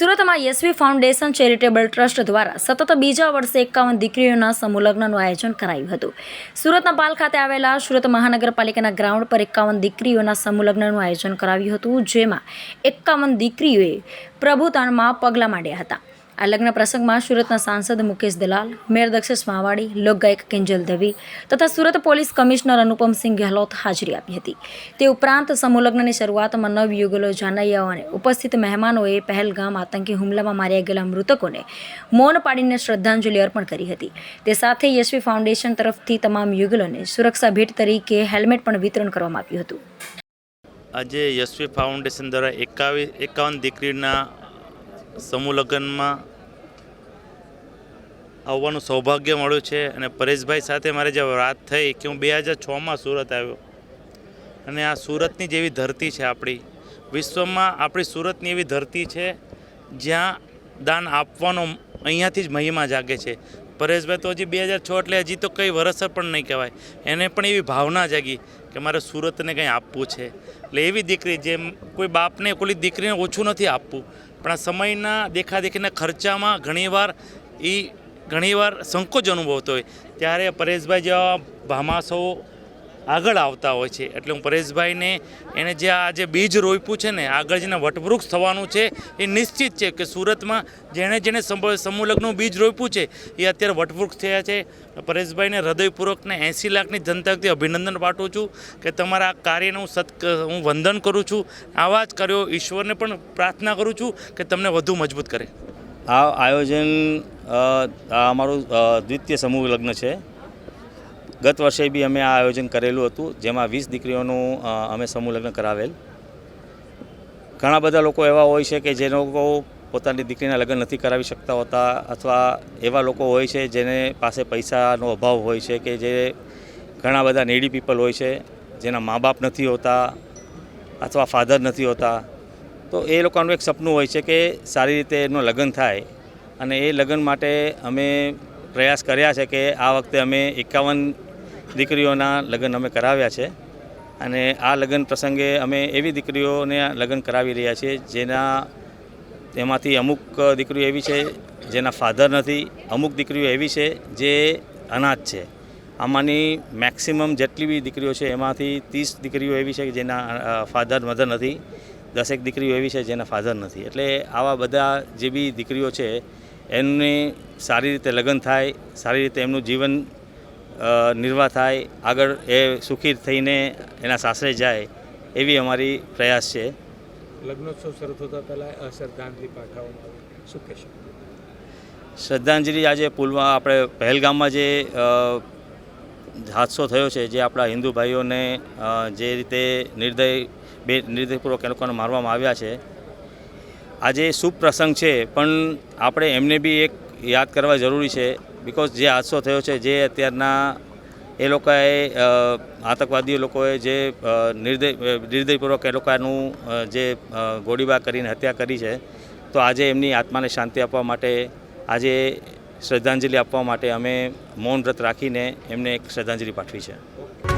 સુરતમાં Yashvi foundation charitable trust દ્વારા સતત બીજા વર્ષે એકાવન દીકરીઓના સમૂહલગ્નનું આયોજન કરાયું હતું. સુરતના પાલ ખાતે આવેલા સુરત મહાનગરપાલિકાના ગ્રાઉન્ડ પર એકાવન દીકરીઓના સમૂહલગ્નનું આયોજન કરાવ્યું હતું, જેમાં એકાવન દીકરીઓએ પ્રભુતાણમાં પગલાં માંડ્યા હતા. આ લગ્ન પ્રસંગમાં સુરતના સાંસદ મુકેશ દલાલ, મેયર દક્ષેશ માવાડી, લોકગાયક કિંજલ દવી તથા સુરત પોલીસ કમિશનર અનુપમસિંહ ગેહલોત હાજરી આપી હતી. તે ઉપરાંત સમૂહલગ્નની શરૂઆતમાં નવ યુગલો જાનૈયાઓ અને ઉપસ્થિત મહેમાનોએ પહેલગામ આતંકી હુમલામાં માર્યા ગયેલા મૃતકોને મૌન પાડીને શ્રદ્ધાંજલિ અર્પણ કરી હતી. તે સાથે યશવી ફાઉન્ડેશન તરફથી તમામ યુગલોને સુરક્ષા ભેટ તરીકે હેલ્મેટ પણ વિતરણ કરવામાં આવ્યું હતું. આજે યશવી ફાઉન્ડેશન દ્વારા એકાવી, એકાવન દીકરીના સમૂહ લગ્નમાં આવવાનું સૌભાગ્ય મળ્યું છે અને પરેશભાઈ સાથે મારે જે વાત થઈ કે હું બે હજાર છમાં સુરત આવ્યો. અને આ સુરતની જેવી ધરતી છે આપણી. વિશ્વમાં આપણી સુરતની એવી ધરતી છે જ્યાં દાન આપવાનો અહીંયાથી જ મહિમા જાગે છે. પરેશભાઈ તો હજી બે હજાર છ એટલે હજી તો કંઈ વરસ પણ નહીં કહેવાય. એને પણ એવી ભાવના જાગી કે મારે સુરતને કંઈ આપવું છે. એટલે એવી દીકરી જેમ કોઈ બાપને કોઈ દીકરીને ઓછું નથી આપવું. પણ આ સમયના દેખાદેખીના ખર્ચામાં ઘણીવાર એ ઘણીવાર સંકોચ અનુભવતો હોય. ત્યારે પરેશભાઈ જેવા ભામાસો આગળ આવતા હોય છે. એટલે હું પરેશભાઈને એને જે આ જે બીજ રોપ્યું છે ને, આગળ જેને વટવૃક્ષ થવાનું છે, એ નિશ્ચિત છે કે સુરતમાં જેણે જેણે સમૂહલગ્નનું સમૂહ બીજ રોપ્યું છે, એ અત્યારે વટવૃક્ષ થયા છે. પરેશભાઈને હૃદયપૂર્વકને એંસી લાખની જનતાથી અભિનંદન પાઠવું છું કે તમારા આ કાર્યને હું સત હું વંદન કરું છું. આવા જ કર્યો ઈશ્વરને પણ પ્રાર્થના કરું છું કે તમને વધુ મજબૂત કરે. આ આયોજન આ અમારું દ્વિતીય સમૂહ લગ્ન છે. ગત વર્ષે બી અમે આ આયોજન કરેલું હતું, જેમાં વીસ દીકરીઓનું અમે સમૂહ લગ્ન કરાવેલ. ઘણા બધા લોકો એવા હોય છે કે જે લોકો પોતાની દીકરીના લગ્ન નથી કરાવી શકતા હોતા, અથવા એવા લોકો હોય છે જેને પાસે પૈસાનો અભાવ હોય છે કે જે ઘણા બધા નેડી પીપલ હોય છે, જેના મા બાપ નથી હોતા, અથવા ફાધર નથી હોતા. તો એ લોકોનું એક સપનું હોય છે કે સારી રીતે એનું લગ્ન થાય. અને એ લગ્ન માટે અમે પ્રયાસ કર્યા છે કે આ વખતે અમે એકાવન દીકરીઓના લગ્ન અમે કરાવ્યા છે. અને આ લગ્ન પ્રસંગે અમે એવી દીકરીઓને લગ્ન કરાવી રહ્યા છીએ, જેના તેમાંથી અમુક દીકરીઓ એવી છે, જેના ફાધર નથી, અમુક દીકરીઓ એવી છે, જે અનાથ છે. આમાંની મેક્સિમમ જેટલી બી દીકરીઓ છે, એમાંથી ત્રીસ દીકરીઓ એવી છે કે જેના ફાધર મધર નથી, દસેક દીકરીઓ એવી છે જેના ફાધર નથી. એટલે આવા બધા જે બી દીકરીઓ છે, એમને સારી રીતે લગ્ન થાય, સારી રીતે એમનું જીવન નિર્વાહ થાય આગળ એ સુખી થઈને એના સાસરે જાય એવી અમારી પ્રયાસ છે. લગ્નોત્સવ શરૂ થતા પહેલાં શ્રદ્ધાંજલિ પાઠવવામાં આવી. શું કહેશો? શ્રદ્ધાંજલિ આજે પુલવા આપણે પહેલગામમાં જે હાદસો થયો છે જે આપણા હિન્દુ ભાઈઓને જે રીતે નિર્દય બે નિર્દયપૂર્વક એ લોકોને મારવામાં આવ્યા છે. આજે શુભ પ્રસંગ છે પણ આપણે એમને બી એક યાદ કરવા જરૂરી છે. બિકોઝ જે હાદસો થયો છે, જે અત્યારના એ લોકોએ આતંકવાદીઓ લોકોએ જે નિર્દય નિર્દયપૂર્વક એ લોકોનું જે ગોળીબાર કરીને હત્યા કરી છે, તો આજે એમની આત્માને શાંતિ આપવા માટે, આજે શ્રદ્ધાંજલિ આપવા માટે અમે મૌન વ્રત રાખીને એમને એક શ્રદ્ધાંજલિ પાઠવી છે.